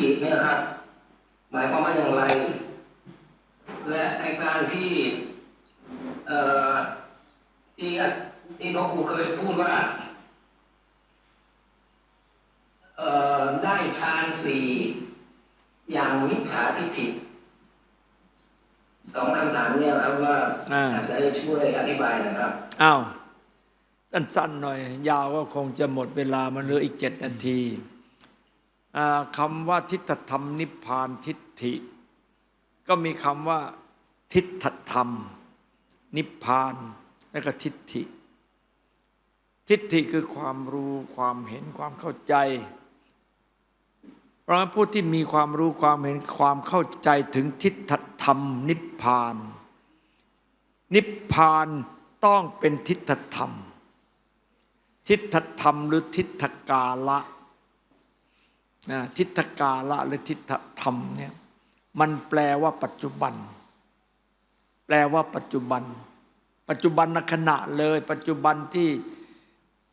พานทิฏฐิเนี่ยครับ หมายความว่าอย่างไร และไอการที่เอ่อที่ที่พวกครูเคยพูดว่าเอ่อได้ฌานสี่อย่างมิจฉาทิฏฐิสองคำถามเนี่ยครับว่าอ่าอาจจะให้ช่วยอธิบายนะครับอ้าวสั้นๆหน่อย ยาวก็คงจะหมดเวลามันเหลืออีกเจ็ดนาทีอ่า คำว่าทิฏฐธรรมนิพพานทิฏฐิ ก็มีคำว่าทิฏฐธรรม นิพพานและก็ทิฏฐิ ทิฏฐิคือความรู้ความเห็นความเข้าใจ เพราะฉะนั้นผู้ที่มีความรู้ความเห็นความเข้าใจถึงทิฏฐธรรม นิพพาน นิพพานต้องเป็นทิฏฐธรรม ทิฏฐธรรมหรือทิฏฐกาละนะ ทิฏฐกาละหรือทิฏฐธรรมเนี่ยมันแปลว่าปัจจุบัน แปลว่าปัจจุบัน ปัจจุบันขณะเลย ปัจจุบันที่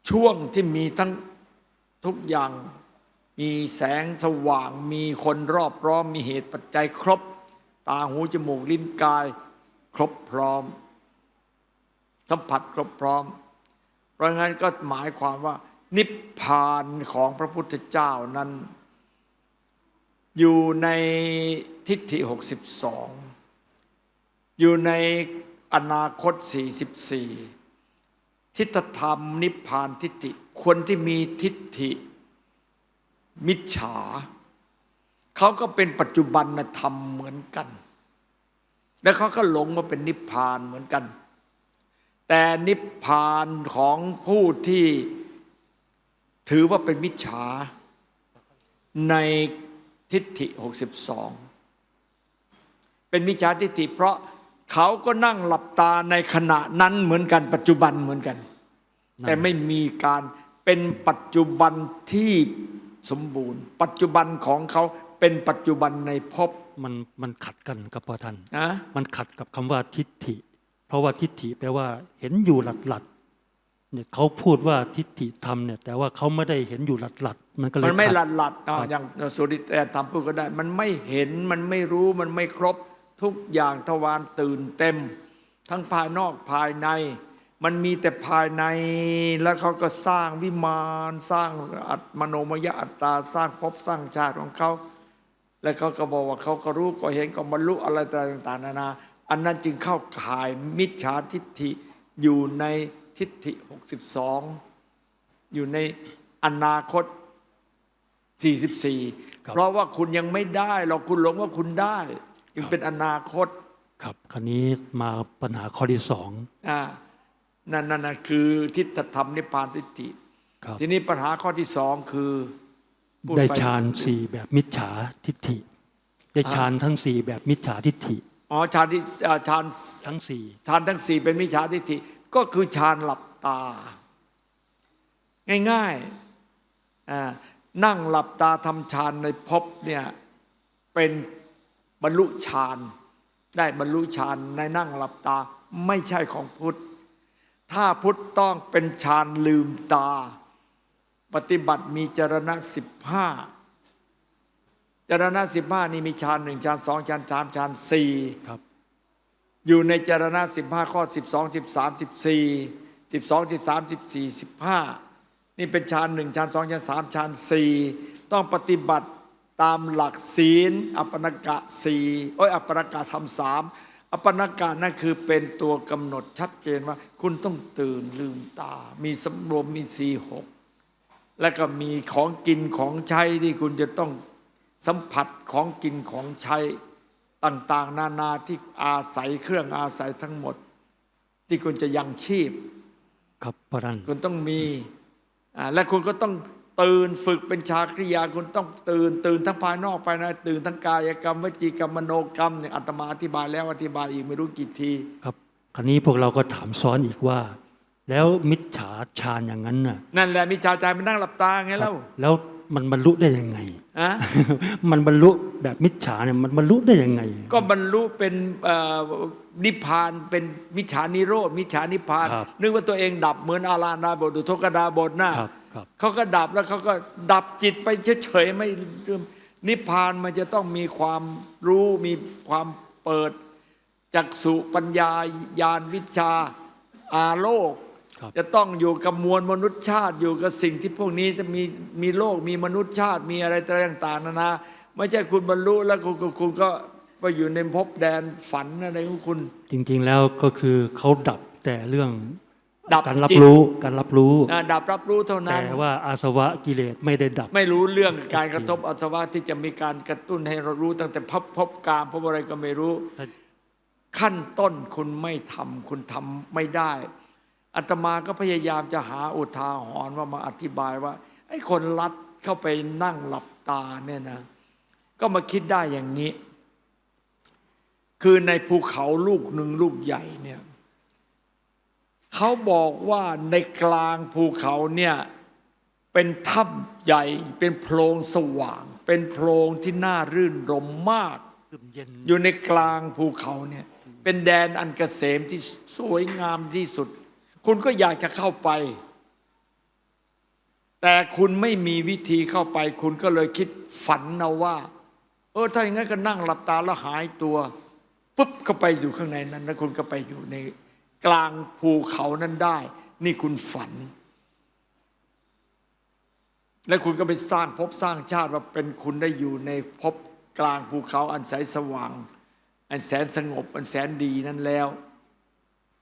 ช่วงที่มีทั้งทุกอย่างมีแสงสว่าง มีคนรอบร้อมมีเหตุปัจจัยครบ ตาหูจมูกลิ้นกาย ครบพร้อม สัมผัสครบพร้อม เพราะงั้นก็หมายความว่า นิพพานของพระพุทธเจ้านั้น อยู่ในทิฏฐิ 62 อยู่ในอนาคต 44 ทิฏฐธรรมนิพพานทิฏฐิคนที่มีทิฏฐิมิจฉาเขาก็เป็นปัจจุบันธรรมเหมือนกัน แล้วเขาก็หลงว่าเป็นนิพพานเหมือนกัน แต่นิพพานของผู้ที่ถือว่าเป็นมิจฉาใน ทิฏฐิ 62 เป็นมิจฉาทิฏฐิ เพราะเขาก็นั่งหลับตาในขณะนั้นเหมือนกันปัจจุบันเหมือนกัน แต่ไม่มีการเป็นปัจจุบันที่สมบูรณ์ ปัจจุบันของเขาเป็นปัจจุบันในภพมันมันขัดกันกับพอท่านนะมันขัดกับคำว่าทิฏฐิ เพราะว่าทิฏฐิแปลว่าเห็นอยู่หลัดหลัดๆ เนี่ยเขาพูดว่าทิฏฐิธรรมเนี่ยแต่ว่าเขาไม่ได้เห็นอยู่หลัดหลัดๆมันก็เลยมันไม่หขัลัดดหลัดๆอะครับอย่างสุริแตทำพูดก็ได้ มันไม่เห็นมันไม่รู้มันไม่ครบทุกอย่างทวารตื่นเต็ม ทั้งภายนอกภายใน มันมีแต่ภายในแล้วเขาก็สร้างวิมานสร้างอัตมโนมยอัตตาสร้างภพสร้างชาติของเขาแล้วเขาก็บอกว่าเขาก็รู้ก็เห็นก็บรรลุอะไรต่างๆนานา อันนั้นจึงเข้าข่ายมิจฉาทิฏฐิอยู่ใน ทิฏฐิ 62 อยู่ในอนาคต 44ครับเพราะว่าคุณยังไม่ได้หรอกคุณหลงว่าคุณได้ยังเป็นอนาคต ครับคราวนี้มาปัญหาข้อที่สองอ่านั่นนั่นนะคือทิฏฐธรรมนิพพานทิฏฐิครับทีนี้ปัญหาข้อที่สองคือพูได้ปฌานสี่แบบมิจฉาทิฏฐิ ได้ฌานทั้งสี่แบบมิจฉาทิฏฐิอ๋อฌานที่อ่าฌานทั้งสี่ฌานทั้งสี่เป็นมิจฉาทิฏฐิ ก็คือฌานหลับตา ง่ายๆนั่งหลับตาทำฌานในภพเนี่ยเป็นบรรลุฌานได้บรรลุฌานในนั่งหลับตาไม่ใช่ของพุทธ ถ้าพุทธต้องเป็นฌานลืมตา ปฏิบัติมีจรณะสิบห้าจรณะสิบห้านี่มีฌานหนึ่งฌานสองฌานสามฌานสี่ครับ อยู่ในจารณะสิบห้าข้อสิบสองสิบสามสิบสี่สิบสองสิบสามสิบสี่สิบห้านี่เป็นฌานหนึ่งฌานสองฌานสามฌานสี่ต้องปฏิบัติตามหลักศีล อัปปนกะสี่โอ้ยอัปปนกะทำสามอัปปนกะนั่นคือเป็นตัวกำหนดชัดเจนว่า คุณต้องตื่นลืมตา มีสำรวมมีสี่หกแล้วก็มีของกินของใช้ที่คุณจะต้องสัมผัสของกินของใช้ ต่างๆ นานาที่อาศัยเครื่องอาศัยทั้งหมด ที่คุณจะยังชีพครับพระท่านคุณต้องมีอ่าและคุณก็ต้องตื่นฝึกเป็นชาคริยาคุณต้องตื่น ตื่นทั้งภายนอกภายในตื่นทั้งกายกรรมวจีกรรมมโนกรรมอย่างอาตมาอธิบายแล้วอธิบายอีกไม่รู้กี่ทีครับคราวนี้พวกเราก็ถามซ้อนอีกว่า แล้วมิจฉาฌานอย่างนั้นน่ะนั่นแหละมีชาวใจมันนั่งหลับตาไงครัแล้บวแล้ว มันบรรลุได้ยังไงอะมันบรรลุแบบมิจฉาเนี่ยมันบรรลุได้ยังไง ก็บรรลุเป็นเอ่อนิพพานเป็นมิจฉานิโรธมิจฉานิพพานครับนึกว่าตัวเองดับเหมือนอาราณาบทอุทกดาบทนะครับครับเขาก็ดับแล้วเขาก็ดับจิตไปเฉยๆไม่นิพพานมันจะต้องมีความรู้มีความเปิดจักสุปัญญาญาณวิชาอาโลกครับ จะต้องอยู่กับมวลมนุษยชาติอยู่กับสิ่งที่พวกนี้จะมีมีโลกมีมนุษยชาติมีอะไรต่างๆนานาไม่ใช่คุณบรรลุแล้วคุณคุณคุณก็ไปอยู่ในภพแดนฝันอะไรของคุณ จริง ๆ แล้วก็คือเขาดับแต่เรื่องดับการรับจิตรู้การรับรู้อ่าดับรับรู้เท่านั้นแต่ว่าอาสวะกิเลสไม่ได้ดับ ไม่รู้เรื่องการกระทบอาสวะที่จะมีการกระตุ้นให้เรารู้ตั้งแต่พบพบกามพบอะไรก็ไม่รู้ถ้าขั้นต้นคุณไม่ทำคุณทำไม่ได้ อาตมาก็พยายามจะหาอุทาหรณ์ว่ามาอธิบายว่า ไอ้คนลัดเข้าไปนั่งหลับตาเนี่ยนะ ก็มาคิดได้อย่างนี้ คือในภูเขาลูกหนึ่งลูกใหญ่เนี่ยเขาบอกว่าในกลางภูเขาเนี่ยเป็นถ้ำใหญ่ เป็นโพรงสว่าง เป็นโพรงที่น่ารื่นรมมากเย็นอยู่ในกลางภูเขาเนี่ยเป็นแดนอันเกษมที่สวยงามที่สุด คุณก็อยากจะเข้าไป แต่คุณไม่มีวิธีเข้าไป คุณก็เลยคิดฝันนะว่า เออถ้าอย่างนั้นก็นั่งหลับตาแล้วหายตัวปุ๊บก็ไปอยู่ข้างในนั้น แล้วคุณก็ไปอยู่ในกลางภูเขานั้นได้ นี่คุณฝัน และคุณก็ไปสร้างภพสร้างชาติว่าเป็นคุณได้อยู่ในภพกลางภูเขาอันแสนสว่าง อันแสนสงบ อันแสนดีนั้นแล้ว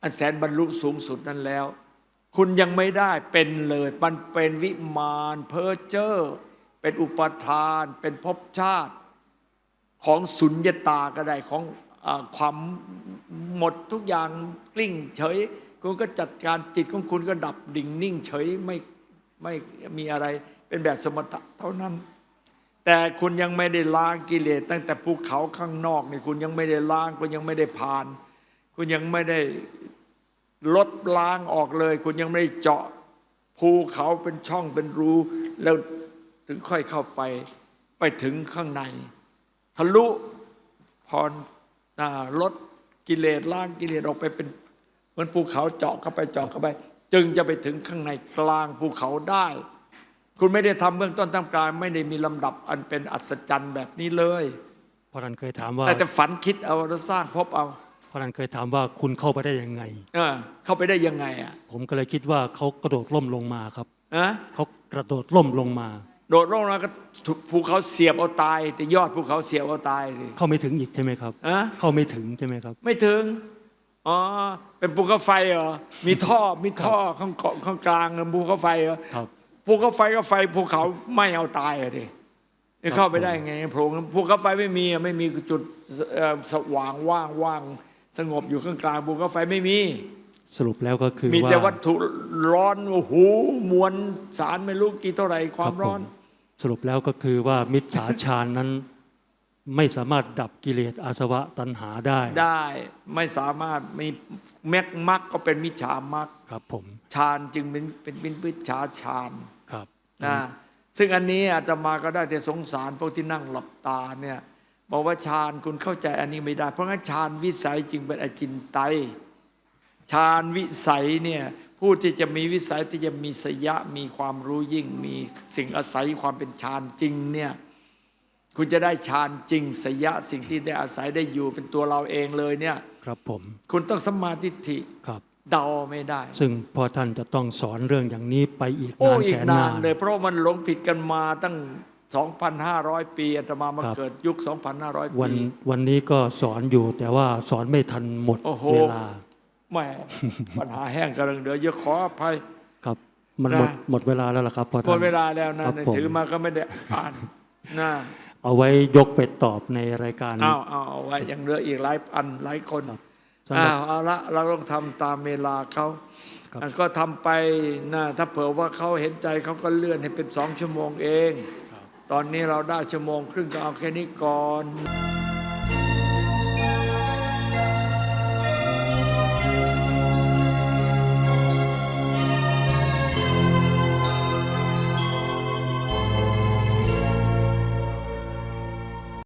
อันแสนบรรลุสูงสุดนั้นแล้ว คุณยังไม่ได้เป็นเลย มันเป็นวิมานเพอเจอร์เป็นอุปทาน เป็นภพชาติ ของสุญญตาก็ได้ของอความหมดทุกอย่างกลิ้งเฉย คุณก็จัดการจิตของคุณก็ดับดิ่งนิ่งเฉยไม่ไม่มีอะไรเป็นแบบสมถะเท่านั้นแต่คุณยังไม่ได้ล้างกิเลสตั้งแต่ภูเขาข้างนอกนี่คุณยังไม่ได้ล้างคุณยังไม่ได้ผ่าน คุณยังไม่ได้ ลดล้างออกเลย คุณยังไม่ได้เจาะภูเขาเป็นช่องเป็นรู แล้วถึงค่อยเข้าไปไปถึงข้างใน ทะลุพรอ่าลดกิเลสล้างกิเลสออกไปเป็นเหมือนภูเขาเจาะเข้าไปเจาะเข้าไป จึงจะไปถึงข้างในกลางภูเขาได้ คุณไม่ได้ทำเบื้องต้นท่ามกลาง ไม่ได้มีลำดับอันเป็นอัศจรรย์แบบนี้เลยพอรันเคยถามว่าแต่จะฝันคิดเอาแล้วสร้างพบเอาพ อรันเคยถามว่าคุณเข้าไปได้ยังไง เออ เข้าไปได้ยังไงอะผมก็เลยคิดว่าเขากระโดดล่มลงมาครับอะเขากระโดดล่มลงมา โดดลงแล้วก็ถูกภูเขาเสียบเอาตาย แต่ยอดภูเขาเสียบเอาตายสิเข้าไม่ถึงอีกใช่ไหมครับอะเข้าไม่ถึงใช่ไหมครับ ไม่ถึงอ๋อเป็นภูเขาไฟเหรอมีท่อมีท่อข้างเกาะข้างกลางภูเขาไฟเหรอครับภูเขาไฟก็ไฟภูเขาไม่เอาตายอะดิจะเข้าไปได้ไงโพรงภูเขาไฟไม่มีอะไม่มีจุดเอ่อสว่างว่างว่าง สงบอยู่ข้างกลางภูเขาไฟไม่มี สรุปแล้วก็คือมีว่าแต่วัตถุร้อนโอ้โหมวลสารไม่รู้กี่เท่าไหร่ความร้อนบผมสรุปแล้วก็คือว่ามิจฉาฌานนั้น ไม่สามารถดับกิเลสอาสวะตัณหาได้ ได้ไม่สามารถมีแม็กมักก็เป็นมิจฉามักครับผมฌานจึงเป็นเป็นเป็นมิจฉาฌานครับนะซึ่งอันนี้อาตมาก็ได้แต่สงสารพวกที่นั่งหลับตาเนี่ย บอกว่าฌานคุณเข้าใจอันนี้ไม่ได้ เพราะงั้นฌานวิสัยจึงเป็นอจินไตยฌานวิสัยเนี่ยผู้ที่จะมีวิสัยที่จะมีสยะมีความรู้ยิ่ง มีสิ่งอาศัยความเป็นฌานจริงเนี่ยคุณจะได้ฌานจริงสยะสิ่งที่ได้อาศัยได้อยู่เป็นตัวเราเองเลยเนี่ยครับผม คุณต้องสมมาธิฐิครับเดาไม่ได้ ซึ่งพอท่านจะต้องสอนเรื่องอย่างนี้ไปอีกโอ้นานอีแสกนนานานเลย เพราะมันหลงผิดกันมาตั้ง 2,500 ปีอาตมามาครับเกิดยุค 2,500วันปีวันนี้ก็สอนอยู่แต่ว่าสอนไม่ทันหมดโอ้โหเวลาแหม่ปัญหาแห้งกำลังเดือเยอะขออภัยครับ มันหมดนะหมดเวลาแล้วล่ะครับพอหมท่าดนเวลาแล้วนะครับผมถือมาก็ไม่ได้อ่านนะเอาไว้ยกไปตอบในรายการเอาเอาเอาไว้ยังเหลืออีกหลายอันหลายคนสำหรัอ้าบวเอาละเราต้องทำตามเวลาเขาครับอะก็ทำไปนะถ้าเผื่อว่าเขาเห็นใจเขาก็เลื่อนให้เป็นสองชั่วโมงเอง ตอนนี้เราได้ชั่วโมงครึ่งก็เอาแค่นี้ก่อน